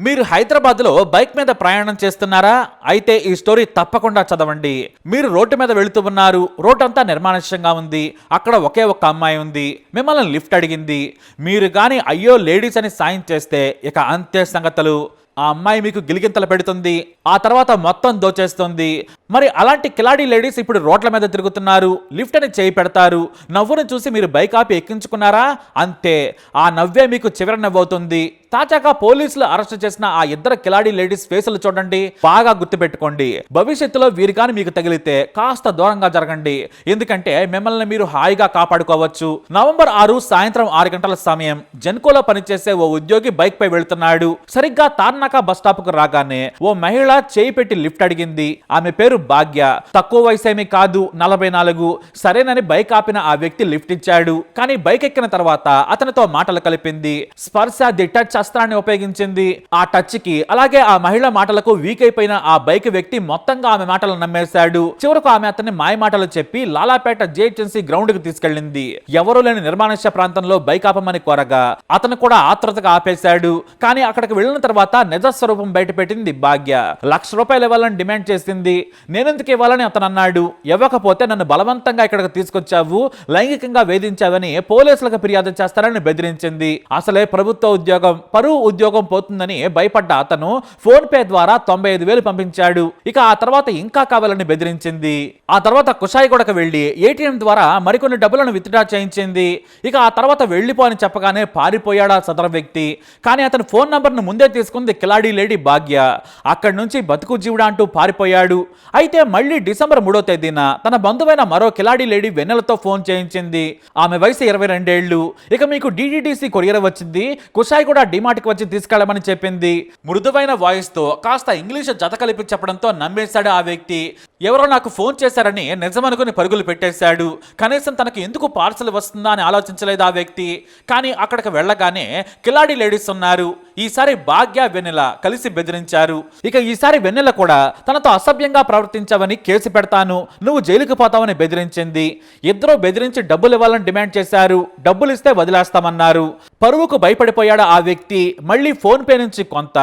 మీరు హైదరాబాద్లో బైక్ మీద ప్రయాణం చేస్తున్నారా? అయితే ఈ స్టోరీ తప్పకుండా చదవండి. మీరు రోడ్డు మీద వెళుతూ ఉన్నారు. రోడ్ అంతా నిర్మానుష్యంగా ఉంది. అక్కడ ఒకే ఒక్క అమ్మాయి ఉంది. మిమ్మల్ని లిఫ్ట్ అడిగింది. మీరు కానీ అయ్యో లేడీస్ అని సాయం చేస్తే ఇక అంతే సంగతులు. ఆ అమ్మాయి మీకు గిలిగింతలు పెడుతుంది. ఆ తర్వాత మొత్తం దోచేస్తుంది. మరి అలాంటి కిలాడీ లేడీస్ ఇప్పుడు రోడ్ల మీద తిరుగుతున్నారు. లిఫ్ట్ అని చేయి పెడతారు. నవ్వును చూసి మీరు బైక్ ఆపి ఎక్కించుకున్నారా? అంతే. ఆ నవ్వే మీకు చివరి నవ్వుతుంది తాజాగా పోలీసులు అరెస్ట్ చేసిన ఆ ఇద్దరు కిలాడి లేడీస్ ఫేసులు చూడండి. బాగా గుర్తుపెట్టుకోండి. భవిష్యత్తులో వీరు కానీ మీకు తగిలితే కాస్త దూరంగా జరగండి. ఎందుకంటే మిమ్మల్ని మీరు హాయిగా కాపాడుకోవచ్చు. నవంబర్ ఆరు సాయంత్రం ఆరు గంటల సమయం జెన్కోలో పనిచేసే ఓ ఉద్యోగి బైక్ పై వెళ్తున్నాడు. సరిగ్గా తార్నాక బస్ స్టాప్కు రాగానే ఓ మహిళ చేయి పెట్టి లిఫ్ట్ అడిగింది. ఆమె పేరు భాగ్య. తక్కువ వయసేమీ కాదు నలభై నాలుగు. సరేనని బైక్ ఆపిన ఆ వ్యక్తి లిఫ్ట్ ఇచ్చాడు. కానీ బైక్ ఎక్కిన తర్వాత అతనితో మాటలు కలిపింది. స్పర్శ ది టచ్ అస్త్రాన్ని ఉపయోగించింది ఆ టచ్కి అలాగే ఆ మహిళ మాటలకు వీక్ అయిపోయిన ఆ బైక్ వ్యక్తి మొత్తంగా ఆమె మాటలు నమ్మేశాడు. చివరకు ఆమె అతన్ని మాయ మాటలు చెప్పి లాలాపేట జేహెచ్ఎంసీ గ్రౌండ్కి తీసుకెళ్ళింది. ఎవరూ లేని నిర్మానుష్య ప్రాంతంలో బైక్ ఆపమని కోరగా అతను కూడా ఆత్రుతగా ఆపేశాడు. కానీ అక్కడికి వెళ్ళిన తర్వాత నిజ స్వరూపం బయటపెట్టింది భాగ్య. లక్ష రూపాయలు ఇవ్వాలని డిమాండ్ చేసింది. నేనెందుకు ఇవ్వాలని అతను అన్నాడు. ఇవ్వకపోతే నన్ను బలవంతంగా ఇక్కడికి తీసుకొచ్చావు. లైంగికంగా వేధించావని పోలీసులకు ఫిర్యాదు చేస్తారని బెదిరించింది. అసలే ప్రభుత్వ ఉద్యోగం. పరువు ఉద్యోగం పోతుందని భయపడ్డ అతను ఫోన్ పే ద్వారా తొంభై ఐదు వేలు పంపించాడు. ఇక ఆ తర్వాత ఇంకా కావాలని బెదిరించింది. ఆ తర్వాత కుషాయిగూడకు వెళ్ళి ఏటీఎం ద్వారా మరికొన్ని డబ్బులను విత్డ్రా చేయించింది. ఇక ఆ తర్వాత వెళ్ళిపో అని చెప్పగానే పారిపోయాడా సదర వ్యక్తి. కానీ అతని ఫోన్ నంబర్ను ముందే తీసుకుంది కిలాడీ లేడీ భాగ్య. అక్కడి నుంచి బతుకు జీవుడా అంటూ పారిపోయాడు. అయితే మళ్ళీ డిసెంబర్ మూడో తేదీన తన బంధువైన మరో కిలాడీ లేడీ వెన్నెలతో ఫోన్ చేయించింది. ఆమె వయసు ఇరవై రెండేళ్ళు ఇక మీకు డిడిడిసి కొరియర్ వచ్చింది. కుషాయి కూడా మాటికి వచ్చి తీసుకెళ్ళమని చెప్పింది. మృదువైన వాయిస్తో కాస్త ఇంగ్లీష్ జత కలిపి చెప్పడంతో నమ్మేశాడు ఆ వ్యక్తి. ఎవరో నాకు ఫోన్ చేశారని నిజమనుకుని పరుగులు పెట్టేశాడు. కనీసం తనకు ఎందుకు పార్సల్ వస్తుందా అని ఆలోచించలేదు ఆ వ్యక్తి. కానీ అక్కడికి వెళ్ళగానే కిలాడి లేడీస్ ఉన్నారు. ఈసారి భాగ్య వెన్నెల కలిసి బెదిరించారు. ఇక ఈసారి వెన్నెల కూడా తనతో అసభ్యంగా ప్రవర్తించావని కేసు పెడతాను నువ్వు జైలుకు పోతావని బెదిరించింది. ఇద్దరు బెదిరించి డబ్బులు ఇవ్వాలని డిమాండ్ చేశారు డబ్బులు ఇస్తే వదిలేస్తామన్నారు. పరువుకు భయపడిపోయాడు ఆ వ్యక్తి మళ్ళీ ఫోన్ పే నుంచి కొంత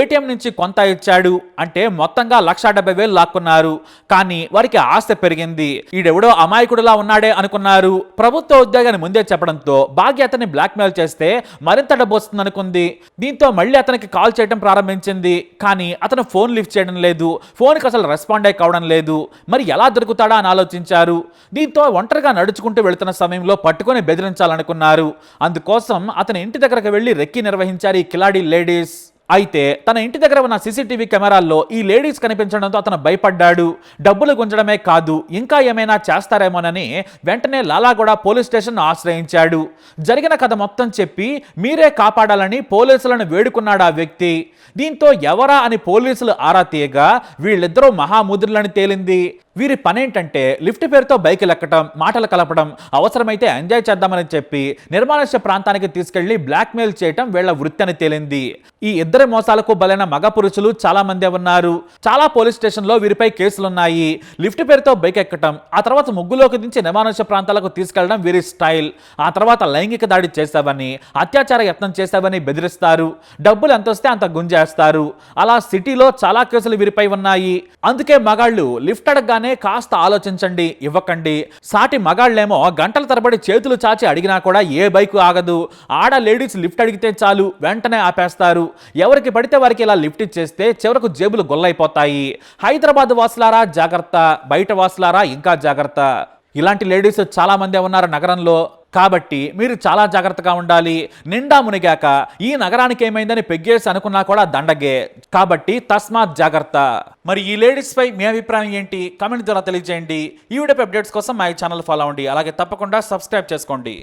ఏటీఎం నుంచి కొంత ఇచ్చాడు అంటే మొత్తంగా లక్ష డెబ్బై వేలు లాక్కున్నారు. కానీ వారికి ఆశ పెరిగింది. ఈడెవడో అమాయకుడిలా ఉన్నాడే అనుకున్నారు. ప్రభుత్వ ఉద్యోగాన్ని ముందే చెప్పడంతో భాగ్య అతన్ని బ్లాక్మెయిల్ చేస్తే మరింత డబ్బు వస్తుందనుకుంది. దీంతో దీంతో మళ్ళీ అతనికి కాల్ చేయడం ప్రారంభించింది. కానీ అతను ఫోన్ లిఫ్ట్ చేయడం లేదు. ఫోన్కి అసలు రెస్పాండ్ అయి కావడం లేదు. మరి ఎలా దొరుకుతాడా అని ఆలోచించారు. దీంతో ఒంటరిగా నడుచుకుంటూ వెళుతున్న సమయంలో పట్టుకొని బెదిరించాలనుకున్నారు. అందుకోసం అతని ఇంటి దగ్గరకు వెళ్ళి రెక్కి నిర్వహించారు ఈ కిలాడి లేడీస్. అయితే తన ఇంటి దగ్గర ఉన్న సీసీటీవీ కెమెరాల్లో ఈ లేడీస్ కనిపించడంతో అతను భయపడ్డాడు. డబ్బులు గుంజడమే కాదు ఇంకా ఏమైనా చేస్తారేమోనని వెంటనే లాలాగూడ పోలీస్ స్టేషన్ ఆశ్రయించాడు. జరిగిన కథ మొత్తం చెప్పి మీరే కాపాడాలని పోలీసులను వేడుకున్నాడు ఆ వ్యక్తి. దీంతో ఎవరా అని పోలీసులు ఆరా తీయగా వీళ్ళిద్దరూ మహాముద్రులని తేలింది. వీరి పనేంటంటే లిఫ్ట్ పేరుతో బైకులు ఎక్కటం మాటలు కలపడం అవసరమైతే ఎంజాయ్ చేద్దామని చెప్పి నిర్మానుష్య ప్రాంతానికి తీసుకెళ్ళి బ్లాక్మెయిల్ చేయటం వీళ్ళ వృత్తి అని తేలింది. ఈ ఇద్దరి మోసాలకు బలైన మగ పురుషులు చాలా మందే ఉన్నారు. చాలా పోలీస్ స్టేషన్లో వీరిపై కేసులున్నాయి. లిఫ్ట్ పేరుతో బైక్ ఎక్కటం ఆ తర్వాత ముగ్గులోకి దించి నిమానుష ప్రాంతాలకు తీసుకెళ్ళడం వీరి స్టైల్. ఆ తర్వాత లైంగిక దాడి చేశావని అత్యాచార యత్నం చేశావని బెదిరిస్తారు. డబ్బులు ఎంత వస్తే అంత గుంజేస్తారు. అలా సిటీలో చాలా కేసులు వీరిపై ఉన్నాయి. అందుకే మగాళ్ళు లిఫ్ట్ అడగగానే కాస్త ఆలోచించండి ఇవ్వకండి. సాటి మగాళ్ళేమో గంటల తరబడి చేతులు చాచి అడిగినా కూడా ఏ బైకు ఆగదు. ఆడ లేడీస్ లిఫ్ట్ అడిగితే చాలు వెంటనే ఆపేస్తారు. ఎవరికి పడితే వారికి ఇలా లిఫ్ట్ ఇచ్చేస్తే చివరకు జేబులు గొల్లైపోతాయి. హైదరాబాద్ వాసులారా జాగ్రత్త. బయట వాసులారా ఇంకా జాగ్రత్త. ఇలాంటి లేడీస్ చాలా మందే ఉన్నారు నగరంలో. కాబట్టి మీరు చాలా జాగ్రత్తగా ఉండాలి. నిండా మునిగాక ఈ నగరానికి ఏమైందని పెగ్గేసి అనుకున్నా కూడా దండగే. కాబట్టి తస్మాత్ జాగ్రత్త. మరి ఈ లేడీస్ పై మీ అభిప్రాయం ఏంటి? కామెంట్ ద్వారా తెలియజేయండి. ఈ వీడియో అప్డేట్స్ కోసం మా ఛానల్ ఫాలో అవ్వండి. అలాగే తప్పకుండా సబ్స్క్రైబ్ చేసుకోండి.